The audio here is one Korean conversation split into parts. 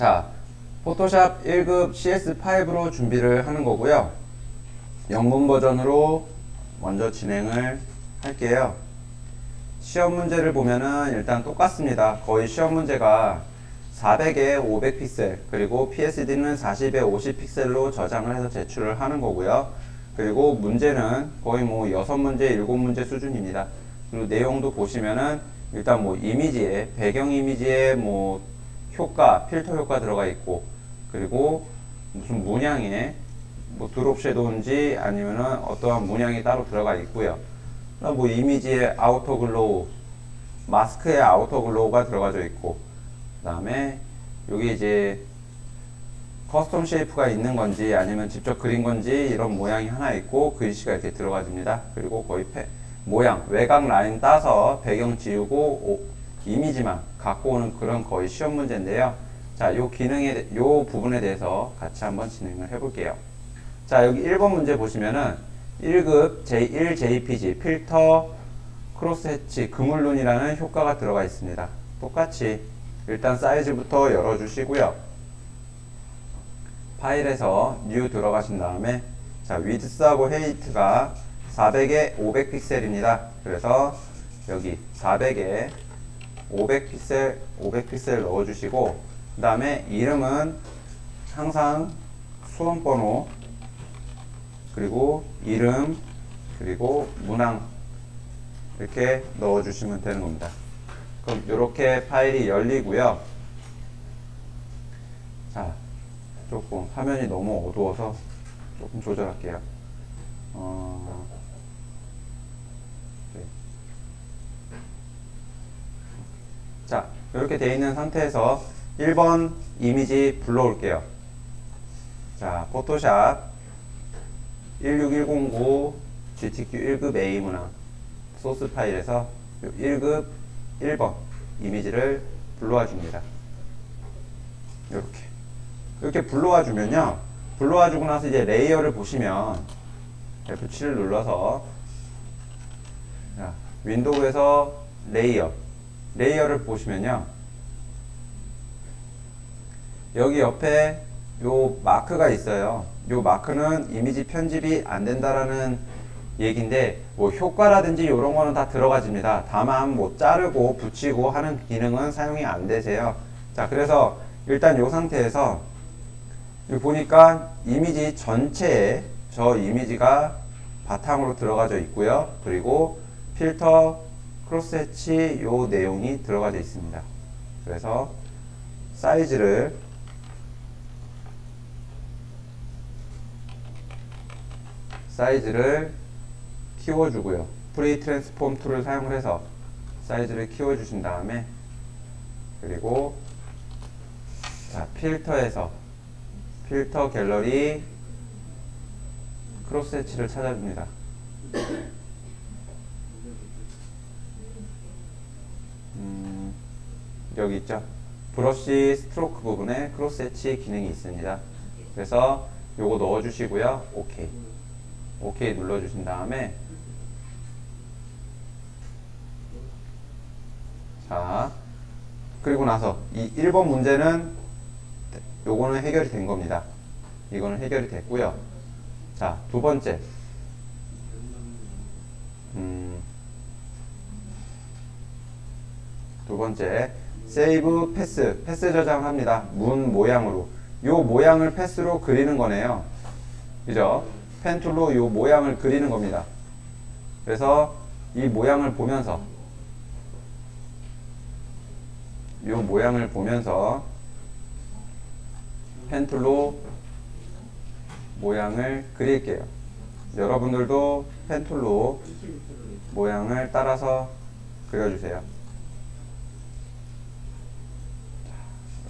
자, 포토샵 1급 CS5로 준비를 하는 거고요. 영문 버전으로 먼저 진행을 할게요. 시험 문제를 보면은 일단 똑같습니다. 거의 시험 문제가 400에 500 픽셀, 그리고 PSD는 40에 50 픽셀로 저장을 해서 제출을 하는 거고요. 그리고 문제는 거의 뭐 6문제, 7문제 수준입니다. 그리고 내용도 보시면은 일단 뭐 이미지에, 배경 이미지에 뭐 효과, 필터 효과 들어가 있고, 그리고 무슨 문양에 뭐 드롭 섀도우인지 아니면은 어떠한 문양이 따로 들어가 있고요. 뭐 이미지에 아우터 글로우, 마스크에 아우터 글로우가 들어가져 있고, 그다음에 여기 이제 커스텀 쉐이프가 있는 건지 아니면 직접 그린 건지 이런 모양이 하나 있고 글씨가 이렇게 들어가집니다. 그리고 거의 패, 모양, 외곽 라인 따서 배경 지우고 오- 이미지만 갖고 오는 그런 거의 시험 문제인데요. 자, 요 기능에, 대- 요 부분에 대해서 같이 한번 진행을 해볼게요. 자, 여기 1번 문제 보시면은 1급 제1 JPG 필터 크로스 해치 그물눈이라는 효과가 들어가 있습니다. 똑같이 일단 사이즈부터 열어주시고요. 파일에서 new 들어가신 다음에 자 위드스하고 헤이트가 400에 500 픽셀입니다. 그래서 여기 400에 500 픽셀 500 픽셀 넣어주시고 그 다음에 이름은 항상 수험번호 그리고 이름 그리고 문항 이렇게 넣어주시면 되는 겁니다. 그럼 이렇게 파일이 열리고요. 자, 조금 화면이 너무 어두워서 조금 조절할게요. 어, 네. 자, 이렇게 되어 있는 상태에서 1번 이미지 불러올게요. 자, 포토샵 16109 GTQ 1급 A 문항 소스 파일에서 1급 1번 이미지를 불러와 줍니다. 이렇게 이렇게 불러와 주면요. 불러와 주고 나서 이제 레이어를 보시면 F7을 눌러서 자, 윈도우에서 레이어 레이어를 보시면요. 여기 옆에 요 마크가 있어요. 요 마크는 이미지 편집이 안 된다라는 얘기인데 뭐 효과라든지 이런 거는 다 들어가집니다. 다만 뭐 자르고 붙이고 하는 기능은 사용이 안 되세요. 자, 그래서 일단 요 상태에서 여기 보니까 이미지 전체에 저 이미지가 바탕으로 들어가져 있고요. 그리고 필터 크로스 해치 요 내용이 들어가져 있습니다. 그래서 사이즈를 사이즈를 키워주고요. 프리 트랜스폼 툴을 사용을 해서 사이즈를 키워주신 다음에 그리고 자 필터에서 필터 갤러리 크로스 해치를 찾아줍니다. 여기 있죠. 브러쉬 스트로크 부분에 크로스 해치 기능이 있습니다. 그래서 요거 넣어주시고요. 오케이. 오케이 눌러주신 다음에 자 그리고 나서 이 1번 문제는 요거는 해결이 된 겁니다. 이거는 해결이 됐고요. 자, 두 번째. 음, 두 번째. 세이브 패스. 패스 저장합니다. 문 모양으로. 요 모양을 패스로 그리는 거네요. 그죠? 펜툴로 요 모양을 그리는 겁니다. 그래서 이 모양을 보면서 요 모양을 보면서 펜툴로 모양을 그릴게요. 여러분들도 펜툴로 모양을 따라서 그려주세요.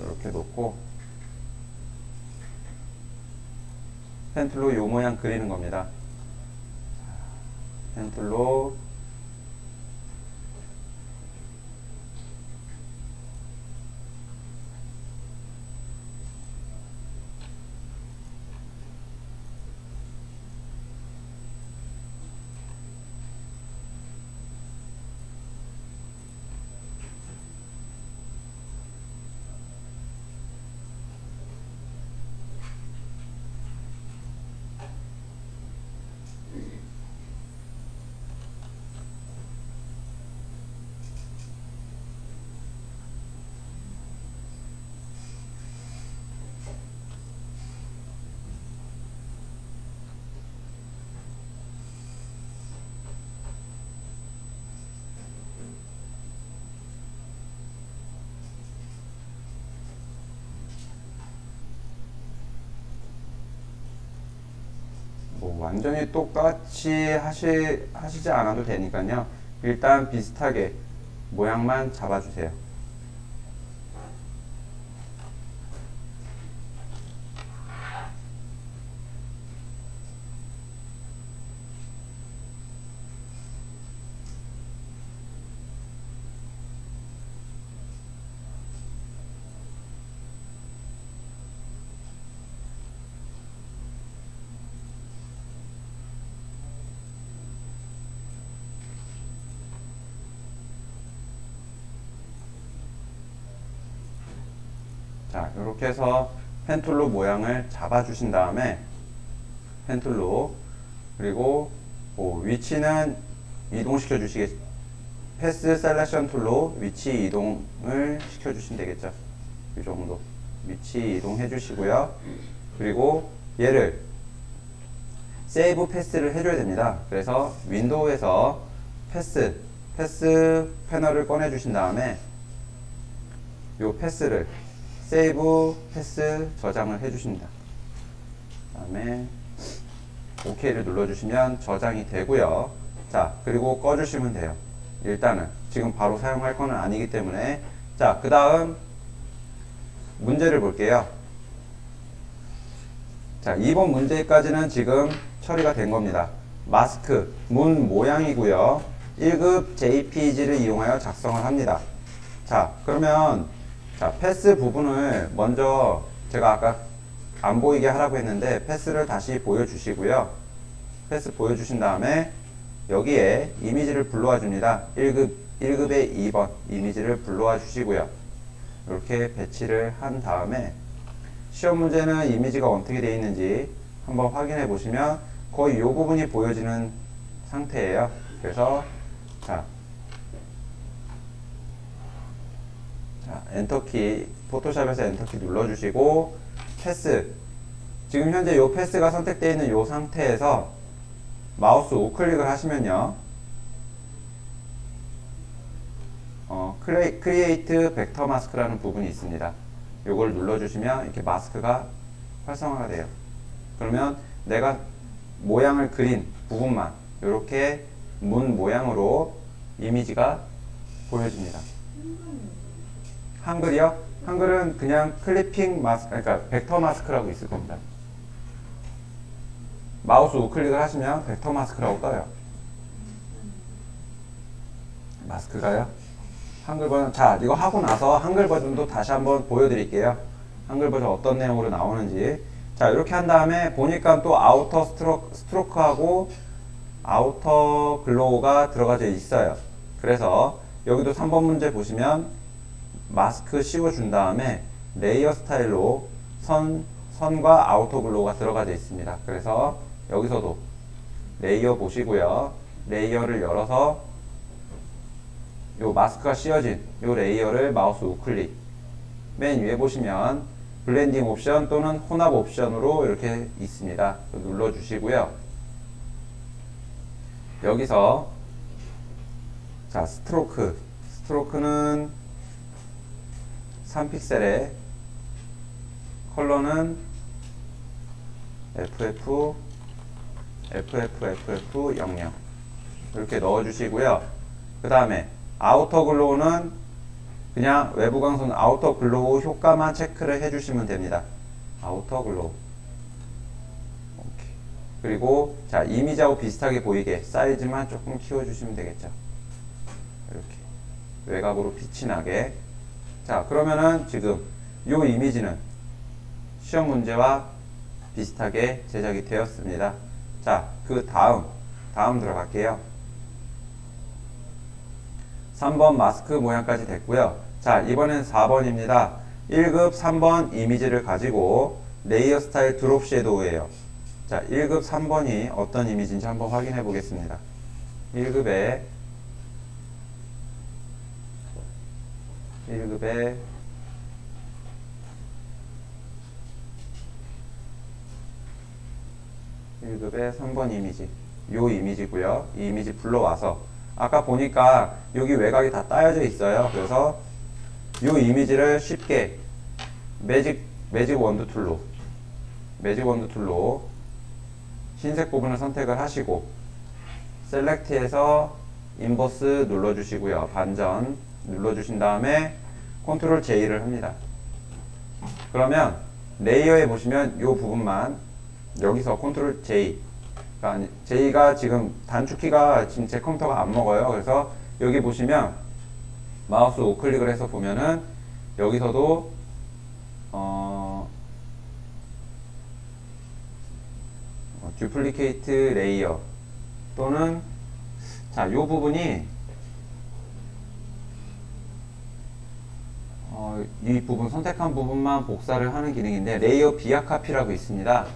이렇게 놓고 펜툴로 요 모양 그리는 겁니다. 자, 펜툴로 완전히 똑같이 하시, 하시지 않아도 되니까요. 일단 비슷하게 모양만 잡아주세요. 자, 이렇게 해서 펜툴로 모양을 잡아주신 다음에 펜툴로 그리고 뭐 위치는 이동시켜 주시겠 패스 셀렉션 툴로 위치 이동을 시켜 주시면 되겠죠. 이 정도 위치 이동해 주시고요. 그리고 얘를 세이브 패스를 해줘야 됩니다. 그래서 윈도우에서 패스 패스 패널을 꺼내 주신 다음에 요 패스를 세이브 패스 저장을 해주십니다. 그 다음에 OK를 눌러주시면 저장이 되고요. 자 그리고 꺼주시면 돼요. 일단은 지금 바로 사용할 거는 아니기 때문에 자 그 다음 문제를 볼게요. 자 2번 문제까지는 지금 처리가 된 겁니다. 마스크 문 모양이고요. 1급 JPG를 이용하여 작성을 합니다. 자 그러면 자, 패스 부분을 먼저 제가 아까 안 보이게 하라고 했는데 패스를 다시 보여주시고요. 패스 보여주신 다음에 여기에 이미지를 불러와 줍니다. 1급, 1급의 2번 이미지를 불러와 주시고요. 이렇게 배치를 한 다음에 시험 문제는 이미지가 어떻게 되어 있는지 한번 확인해 보시면 거의 이 부분이 보여지는 상태예요. 그래서 자, 자, 엔터키, 포토샵에서 엔터키 눌러주시고, 패스. 지금 현재 이 패스가 선택되어 있는 이 상태에서 마우스 우클릭을 하시면요. 어, 크레이, 크리에이트 벡터 마스크라는 부분이 있습니다. 이걸 눌러주시면 이렇게 마스크가 활성화가 돼요. 그러면 내가 모양을 그린 부분만 이렇게 문 모양으로 이미지가 보여집니다. 한글이요? 한글은 그냥 클리핑 마스크, 그러니까 벡터 마스크라고 있을 겁니다. 마우스 우클릭을 하시면 벡터 마스크라고 떠요. 마스크가요? 한글 버전. 자, 이거 하고 나서 한글 버전도 다시 한번 보여드릴게요. 한글 버전 어떤 내용으로 나오는지. 자, 이렇게 한 다음에 보니까 또 아우터 스트로크, 스트로크하고 아우터 글로우가 들어가져 있어요. 그래서 여기도 3번 문제 보시면 마스크 씌워준 다음에 레이어 스타일로 선, 선과 아우터 글로우가 들어가져 있습니다. 그래서 여기서도 레이어 보시고요. 레이어를 열어서 요 마스크가 씌워진 요 레이어를 마우스 우클릭 맨 위에 보시면 블렌딩 옵션 또는 혼합 옵션으로 이렇게 있습니다. 눌러 주시고요. 여기서 자 스트로크 스트로크는 3픽셀에 컬러는 FF FFFF 00 이렇게 넣어 주시고요. 그 다음에 아우터 글로우는 그냥 외부 광선 아우터 글로우 효과만 체크를 해주시면 됩니다. 아우터 글로우. 그리고 자 이미지하고 비슷하게 보이게 사이즈만 조금 키워주시면 되겠죠. 이렇게 외곽으로 빛이 나게. 자 그러면은 지금 이 이미지는 시험 문제와 비슷하게 제작이 되었습니다. 자 그 다음 다음 들어갈게요. 3번 마스크 모양까지 됐고요. 자, 이번엔 4번입니다. 1급 3번 이미지를 가지고 레이어 스타일 드롭 섀도우예요. 자, 1급 3번이 어떤 이미지인지 한번 확인해 보겠습니다. 1급에 1급에 일급의 3번 이미지. 요 이미지고요. 이 이미지 불러와서 아까 보니까 여기 외곽이 다 따여져 있어요. 그래서 이 이미지를 쉽게 매직 매직 원두 툴로 매직 원두 툴로 흰색 부분을 선택을 하시고 셀렉트에서 인버스 눌러주시고요. 반전 눌러주신 다음에 컨트롤 J를 합니다. 그러면 레이어에 보시면 이 부분만 여기서 컨트롤 J 가 아니, J가 지금 단축키가 지금 제 컴퓨터가 안 먹어요. 그래서 여기 보시면 마우스 우클릭을 해서 보면은 여기서도 어, 어, 듀플리케이트 레이어 또는 자, 요 부분이 어, 이 부분 선택한 부분만 복사를 하는 기능인데 레이어 비아 카피라고 있습니다.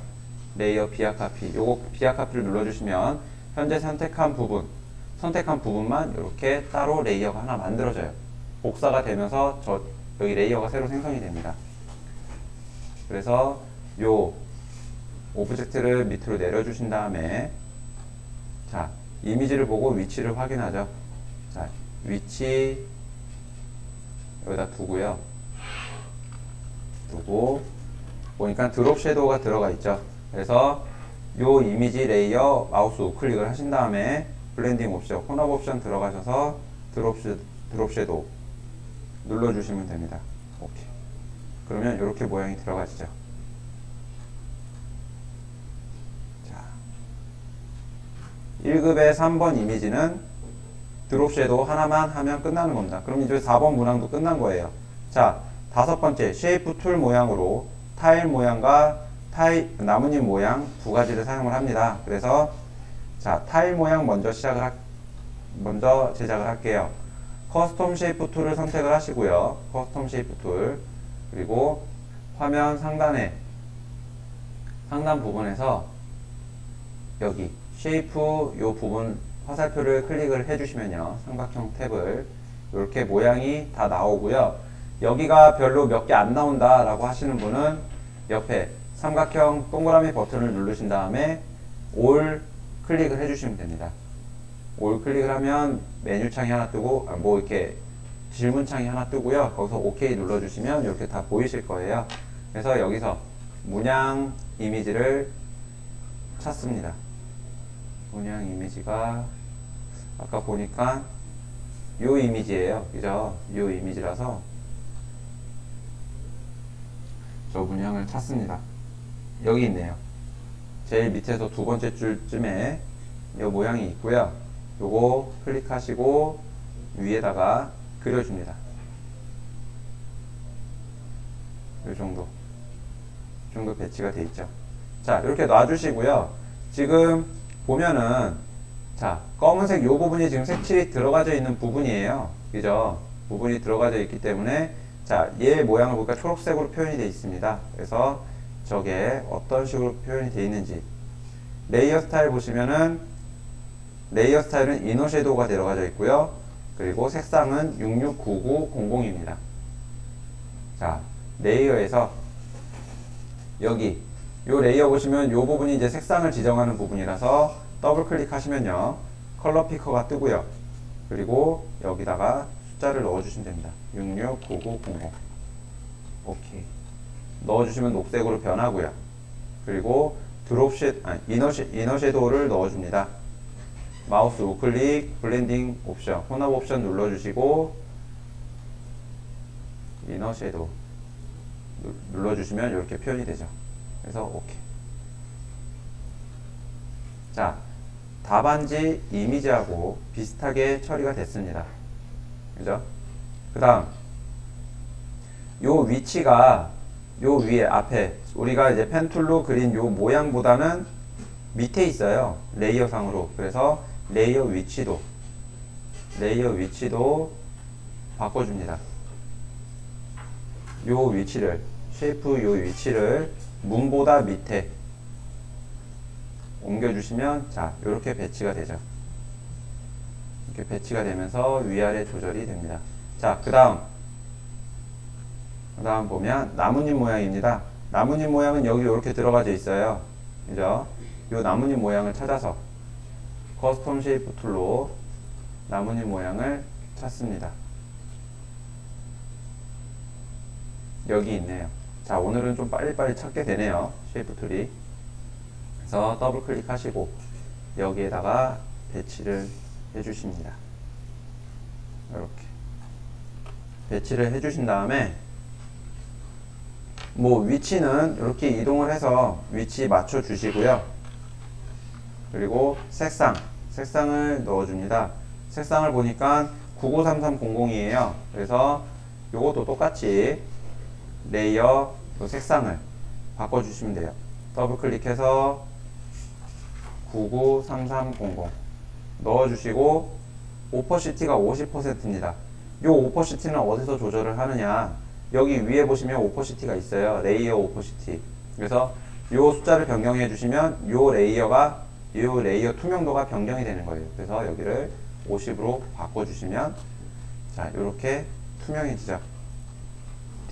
레이어 비아 카피. 요거 비아 카피를 눌러주시면 현재 선택한 부분, 선택한 부분만 이렇게 따로 레이어가 하나 만들어져요. 복사가 되면서 저 여기 레이어가 새로 생성이 됩니다. 그래서 요 오브젝트를 밑으로 내려주신 다음에 자 이미지를 보고 위치를 확인하죠. 자 위치 여기다 두고요. 두고 보니까 드롭 섀도우가 들어가 있죠. 그래서 요 이미지 레이어 마우스 우클릭을 하신 다음에 블렌딩 옵션, 혼합 옵션 들어가셔서 드롭, 섀- 드롭 섀도우 눌러주시면 됩니다. 오케이. 그러면 이렇게 모양이 들어가지죠. 자, 1급의 3번 이미지는 드롭 섀도우 하나만 하면 끝나는 겁니다. 그럼 이제 4번 문항도 끝난 거예요. 자, 다섯 번째 쉐이프 툴 모양으로 타일 모양과 타일 나뭇잎 모양 두 가지를 사용을 합니다. 그래서 자, 타일 모양 먼저 시작을 하, 먼저 제작을 할게요. 커스텀 쉐이프 툴을 선택을 하시고요. 커스텀 쉐이프 툴 그리고 화면 상단에 상단 부분에서 여기 쉐이프 요 부분 화살표를 클릭을 해주시면요. 삼각형 탭을 이렇게 모양이 다 나오고요. 여기가 별로 몇 개 안 나온다 라고 하시는 분은 옆에 삼각형 동그라미 버튼을 누르신 다음에 올 클릭을 해주시면 됩니다. 올 클릭을 하면 메뉴 창이 하나 뜨고 아, 뭐 이렇게 질문 창이 하나 뜨고요. 거기서 OK 눌러주시면 이렇게 다 보이실 거예요. 그래서 여기서 문양 이미지를 찾습니다 문양 이미지가 아까 보니까 요 이미지예요. 그죠? 요 이미지라서 저 문양을 찾습니다. 여기 있네요. 제일 밑에서 두 번째 줄쯤에 요 모양이 있고요. 요거 클릭하시고 위에다가 그려줍니다. 요 정도. 이 정도 배치가 돼 있죠. 자, 이렇게 놔주시고요. 지금 보면은 자 검은색 요 부분이 지금 색칠이 들어가져 있는 부분이에요. 그죠? 부분이 들어가져 있기 때문에 자 얘 모양을 보니까 초록색으로 표현이 되어 있습니다. 그래서 저게 어떤 식으로 표현이 되어 있는지. 레이어 스타일 보시면은 레이어 스타일은 이너 섀도우가 들어가져 있고요. 그리고 색상은 669900입니다. 자 레이어에서 여기 요 레이어 보시면 요 부분이 이제 색상을 지정하는 부분이라서 더블 클릭하시면요 컬러 피커가 뜨고요. 그리고 여기다가 숫자를 넣어주시면 됩니다. 669900 오케이. 넣어주시면 녹색으로 변하고요. 그리고 드롭 쉐 아니, 이너, 쉐, 이너 섀도우를 넣어줍니다. 마우스 우클릭 블렌딩 옵션 혼합 옵션 눌러주시고 이너 섀도우 누- 눌러주시면 이렇게 표현이 되죠 그래서 오케이 자, 답안지 이미지하고 비슷하게 처리가 됐습니다. 그죠? 그 다음, 요 위치가 요 위에 앞에 우리가 이제 펜툴로 그린 요 모양보다는 밑에 있어요. 레이어 상으로. 그래서 레이어 위치도, 레이어 위치도 바꿔줍니다. 요 위치를, 쉐이프 요 위치를 문보다 밑에 옮겨주시면 자 이렇게 배치가 되죠. 이렇게 배치가 되면서 위아래 조절이 됩니다. 자 그 다음. 그 다음 보면 나뭇잎 모양입니다. 나뭇잎 모양은 여기 이렇게 들어가져 있어요. 그죠? 이 나뭇잎 모양을 찾아서 커스텀 쉐이프 툴로 나뭇잎 모양을 찾습니다. 여기 있네요 자 오늘은 좀 빨리빨리 찾게 되네요 쉐이프 툴이 그래서 더블 클릭하시고 여기에다가 배치를 해주십니다. 이렇게 배치를 해주신 다음에 뭐 위치는 이렇게 이동을 해서 위치 맞춰 주시고요. 그리고 색상, 색상을 넣어줍니다. 색상을 보니까 993300이에요. 그래서 요것도 똑같이 레이어 요 색상을 바꿔주시면 돼요. 더블 클릭해서 993300 넣어주시고 오퍼시티가 50%입니다. 요 오퍼시티는 어디서 조절을 하느냐? 여기 위에 보시면 오퍼시티가 있어요. 레이어 오퍼시티. 그래서 요 숫자를 변경해 주시면 요 레이어가 요 레이어 투명도가 변경이 되는 거예요. 그래서 여기를 50으로 바꿔 주시면 자, 이렇게 투명해지죠.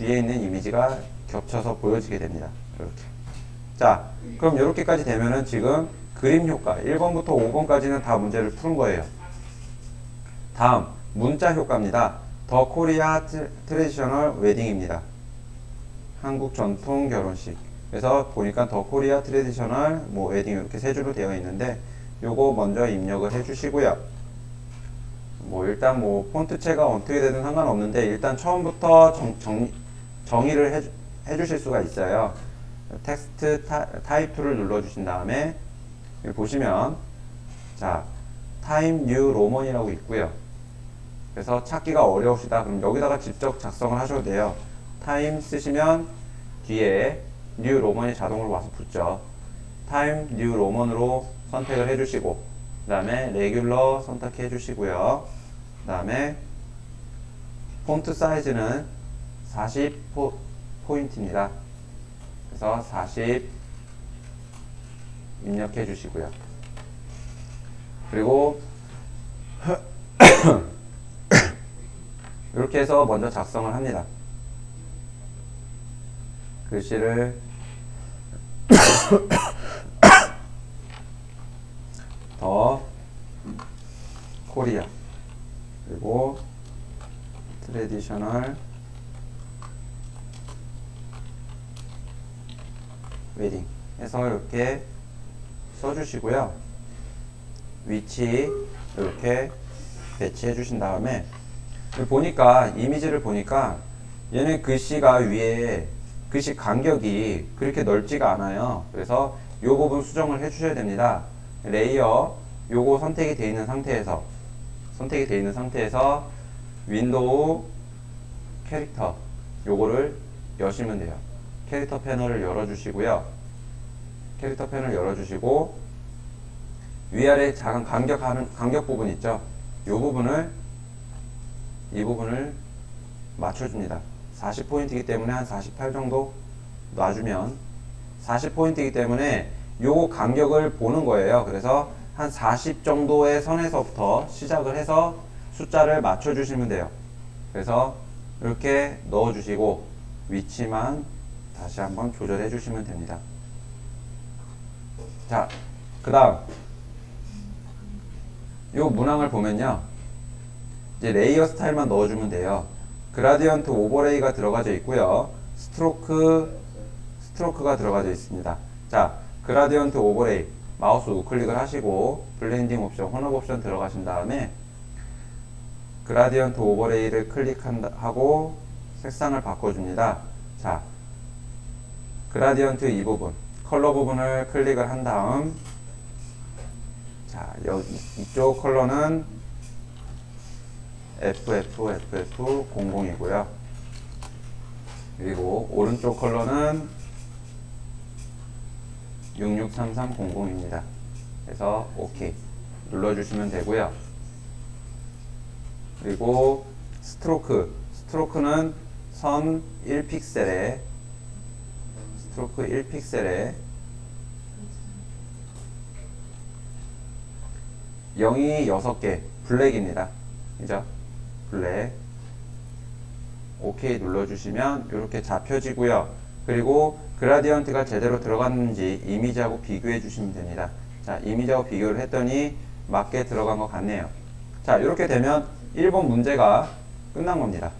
뒤에 있는 이미지가 겹쳐서 보여지게 됩니다. 이렇게. 자, 그럼 이렇게까지 되면은 지금 그림 효과 1번부터 5번까지는 다 문제를 푸는 거예요. 다음 문자 효과입니다. 더 코리아 트레디셔널 웨딩입니다. 한국 전통 결혼식. 그래서 보니까 더 코리아 트레디셔널 뭐 웨딩 이렇게 세 줄로 되어 있는데 요거 먼저 입력을 해 주시고요. 뭐 일단 뭐 폰트체가 어떻게 되든 상관없는데 일단 처음부터 정, 정, 정의를 해, 주- 해 주실 수가 있어요. 텍스트 타, 타입 툴을 눌러 주신 다음에 보시면 자 타임 뉴 로먼이라고 있고요. 그래서 찾기가 어려우시다 그럼 여기다가 직접 작성을 하셔도 돼요. 타임 쓰시면 뒤에 뉴 로먼이 자동으로 와서 붙죠. 타임 뉴 로먼으로 선택을 해주시고 그 다음에 레귤러 선택해 주시고요. 그 다음에 폰트 사이즈는 40 포, 포인트입니다. 그래서 40 입력해 주시고요. 그리고 이렇게 해서 먼저 작성을 합니다. 글씨를 더 코리아 그리고 트레디셔널 웨딩 해서 이렇게 써주시고요. 위치 이렇게 배치해 주신 다음에 보니까 이미지를 보니까 얘는 글씨가 위에 글씨 간격이 그렇게 넓지가 않아요. 그래서 이 부분 수정을 해 주셔야 됩니다. 레이어 요거 선택이 되어 있는 상태에서 선택이 되어 있는 상태에서 윈도우 캐릭터 요거를 여시면 돼요. 캐릭터 패널을 열어 주시고요. 캐릭터 패널 열어 주시고 위아래 작은 간격하는 간격 부분 있죠. 요 부분을 이 부분을 맞춰줍니다. 40포인트이기 때문에 한 48 정도 놔주면 40포인트이기 때문에 요 간격을 보는 거예요. 그래서 한 40 정도의 선에서부터 시작을 해서 숫자를 맞춰주시면 돼요. 그래서 이렇게 넣어주시고 위치만 다시 한번 조절해 주시면 됩니다. 자, 그 다음 요 문항을 보면요. 이제 레이어 스타일만 넣어주면 돼요. 그라디언트 오버레이가 들어가져 있고요. 스트로크 스트로크가 들어가져 있습니다. 자, 그라디언트 오버레이 마우스 우클릭을 하시고 블렌딩 옵션, 혼합 옵션 들어가신 다음에 그라디언트 오버레이를 클릭하고 색상을 바꿔줍니다. 자, 그라디언트 이 부분, 컬러 부분을 클릭을 한 다음 자, 여기 이쪽 컬러는 FFFF00이고요. 그리고 오른쪽 컬러는 663300입니다. 그래서 OK 눌러주시면 되고요. 그리고 스트로크, 스트로크는 선 1픽셀에 스트로크 1픽셀에 0이 6개 블랙입니다. 그죠? 블랙 OK 눌러주시면 이렇게 잡혀지고요. 그리고 그라디언트가 제대로 들어갔는지 이미지하고 비교해 주시면 됩니다. 자, 이미지하고 비교를 했더니 맞게 들어간 것 같네요. 자, 이렇게 되면 1번 문제가 끝난 겁니다.